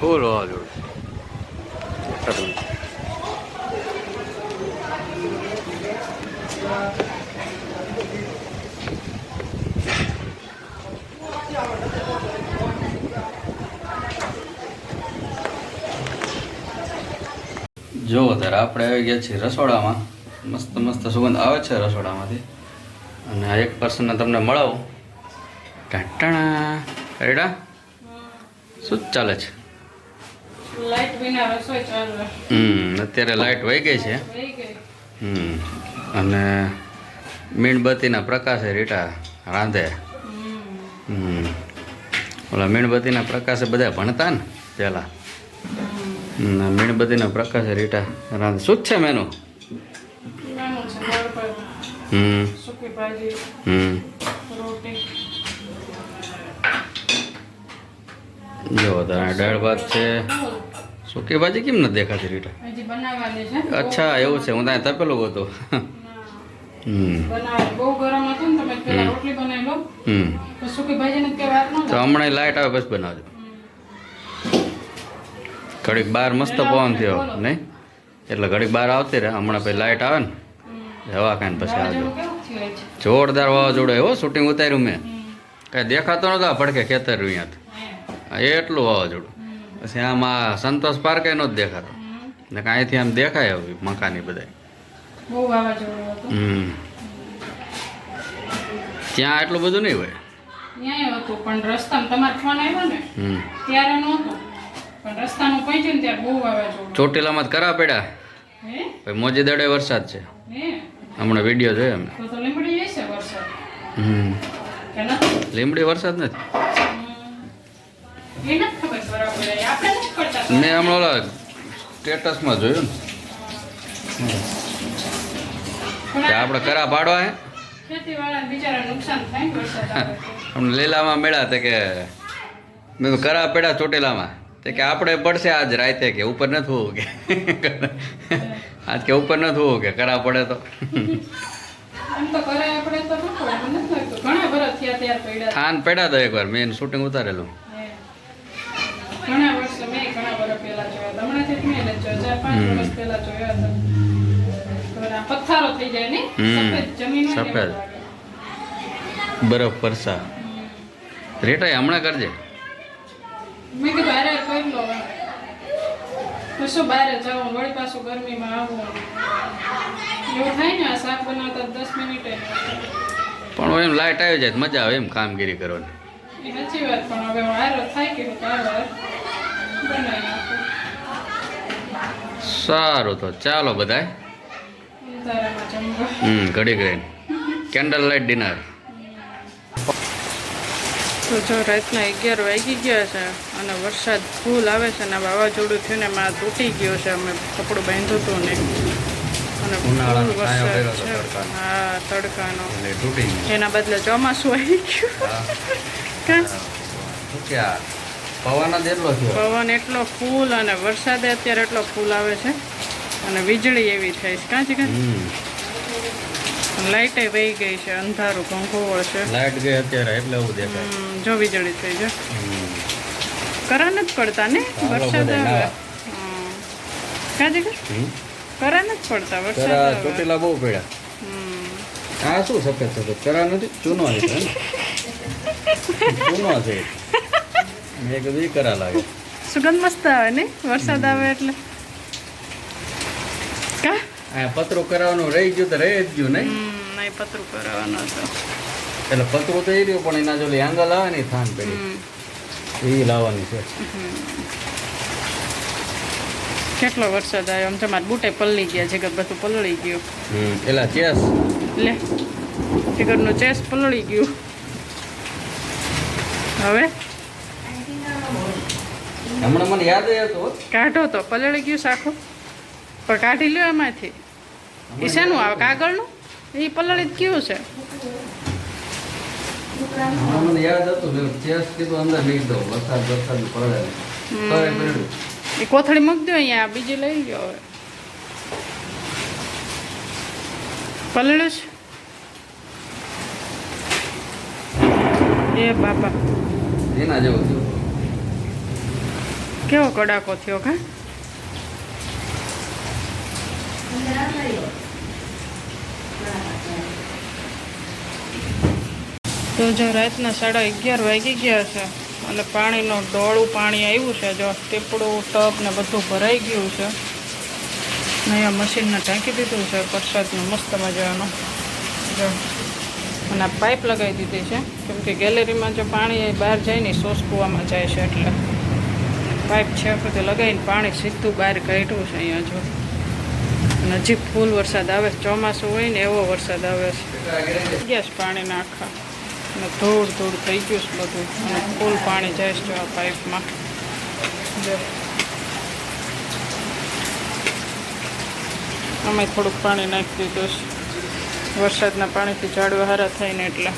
ફૂલ વાવાઝોડું જુઓ ત્યારે આપણે આવી ગયા છીએ રસોડામાં. મસ્ત મસ્ત સુગંધ આવે છે રસોડામાંથી. અને આ એક પર્સનને તમને મળાવું. ટાટાણા. રેડા શું ચાલે છે? હમ અત્યારે લાઇટ વહી ગઈ છે. હમ અને મીણબત્તીના પ્રકાશે રીટા રાંધે. હમ. ઓલા મીણબત્તીના પ્રકાશે બધા ભણતા ને પહેલાં મીણબત્તીના પ્રકાશે રીટા રાંધે. શું છે મેનુ હમ. હમ. જો દાળ ભાત છે. સૂકી ભાજી કેમ નથી દેખાતી રીટા? અચ્છા એવું છે હું ત્યાં તપેલું હતો. તો હમણાં લાઇટ આવે બસ બનાવજો. ઘડીક બાર મસ્ત પવન થયો નહીં? એટલે ઘડીક બાર આવતી રહે હમણાં પછી લાઇટ આવે ને હવા કાંઈ પછી આવજો. જોરદાર વાવાઝોડું એવો શૂટિંગ ઉતાર્યું મેં. કાંઈ દેખાતો નતો આ ફડકે ખેતર અહીંયા હે. એટલું વાવાઝોડું. પછી આમાં સંતોષ પાર્ક એનો જ દેખાતો. ને કાંઈથી આમ દેખાય હવે મકાની બધા બહુ હમ. ત્યાં એટલું બધું નહીં હોય. પણ રસ્તામાં તમારે ફોન આવ્યો ને ત્યારે નહોતું. પણ રસ્તામાં પહોંચ્યું ને ત્યારે બહુ વાવાઝોડું. ચોટીલામાં જ કરા પડ્યા? પછી મોજી દડે વરસાદ છે. હમણાં વીડિયો જોયો અમે તો લીમડી વરસાદ. હમ. નથી લીમડી વરસાદ નથી. એ નથી ખબર. મેં હમણાં ઓલા સ્ટેટસમાં જોયું ને. કે આપણે કરા પાડવા હે? ને. હમણાં લીલામાં મેળા તે કે મેં કરા પેડા ચોટીલામાં. તે કે આપણે પડશે આજ રાતે કે ઉપર નથી હોવું કે? આજ કે ઉપર નથી હોવું કે? કરા પડે તો. ન થાન પેડા તો એકવાર મેં શૂટિંગ ઉતારેલું હે. ઘણા વર્ષ મેં ઘણા વર્ષ પહેલા જોયા હતા. હમણાંથી જ મેં જોયા. પાંચ વર્ષ પહેલા જોયા હતા. પથ્થારો થઈ જાય ને? સફેદ જમીન સફેદ. બરફ પરસા. રેટાઈ હમણાં કરજે. મેં કીધું કરી લો બહાર જવું? વળી પાછું ગરમીમાં આવવું. એવું થાય ને આ શાક બનાવતા દસ મિનિટે. પણ એમ લાઇટ આવી જાય મજા આવે એમ કામગીરી કરવાની. સાચી વાત પણ હવે હારો થાય કે વાર વાર સારું તો ચાલો જમવા હમ ઘડી રહીને. Candle light dinner. તો જો રાતના અગિયાર વાગી ગયા છે અને વરસાદ ફૂલ આવે છે અને વાવાઝોડું થયું ને એમાં તૂટી ગયો છે. અમે કપડું બાંધ્યું હતું ને. અને ફૂલ વરસાદ છે. હા તડકાનો. એના બદલે ચોમાસું આવી ગયું. હા. કાં? શું કે આ પવન જ એટલો થયો. પવન એટલો ફૂલ અને વરસાદે અત્યારે એટલો ફૂલ આવે છે. અને વીજળી એવી થાય છે. કાંચી કાંચી? લાઇટે વહી ગઈ છે. અંધારું ઘંઘોળ છે. લાઇટ ગઈ અત્યારે એટલે એવું દેખાય. જો વીજળી થઈ છે. કરા નથી પડતા ને? વરસાદ આવે. કાજી કરા નથી પડતા વરસાદ ચોટીલા બહુ પડ્યા. આ શું સફેદ સફેદ? કરા નથી? ચૂનો છે ચૂનો છે. મેં કીધું કરા લાગે. સુગંધ મસ્ત આવે ને? વરસાદ આવે એટલે. કા? આ પતરું કરાવવાનું રહી ગયું તો રહી જ ગયું નહીં? નહીં પતરું કરાવવાનું હતું. એટલે પતરું તો એ રહ્યું પણ એના જોડે એંગલ આવે ને થાન પેલી. એ લાવવાની છે. કેટલો વરસાદ આવ્યો? આમ તમારે બૂટે પલળી ગયા જગત બધું પલળી ગયું. હમ એલા ચેસ? લે જગતનું ચેસ પલળી ગયું. હવે? હમણાં મને યાદ આવ્યો હતો. કાઢો તો પલળી ગયું શાખું. પણ કાઢી લ્યો એમાંથી. એ શેનું આવે? કાગળનું? એ પલળી જ ગયું છે. મને યાદ હતું મેં ચેસ કીધું અંદર લઈ દઉં. વરસાદ વરસાદ પડે એ કોથળી મૂકી દો અહીંયા બીજી લઈ ગયો હવે. પલળ્યું છે? એ બાપા. એના જેવું કેવો કડાકો થયો કા? તો જો રાતના સાડા અગિયાર વાગી ગયા છે, અને પાણીનું ડોળું પાણી આવ્યું છે, જો ટીપડું ટપ ને બધું ભરાઈ ગયું છે. ને અહીંયા મશીનને ઢાંકી દીધું છે, વરસાદનું મસ્ત મજાનું જો, અને પાઇપ લગાવી દીધી છે, કેમ કે ગેલેરીમાં જો પાણી બહાર જાય ને સોસ કૂવામાં જાય છે એટલે. પાઇપ છે વખતે લગાવીને પાણી સીધું બહાર કાઢ્યું છે અહીંયા જો. નજીક ફૂલ વરસાદ આવે ચોમાસું હોય ને એવો વરસાદ આવે છે. ગેસ પાણી નાખા અને ધૂળ ધૂળ થઈ ગયું છે બધું. અને ફૂલ પાણી જાય છે આ પાઇપમાં. અમે થોડુંક પાણી નાખી દીધું છે. વરસાદના પાણીથી ઝાડવા હારા થાય ને એટલે.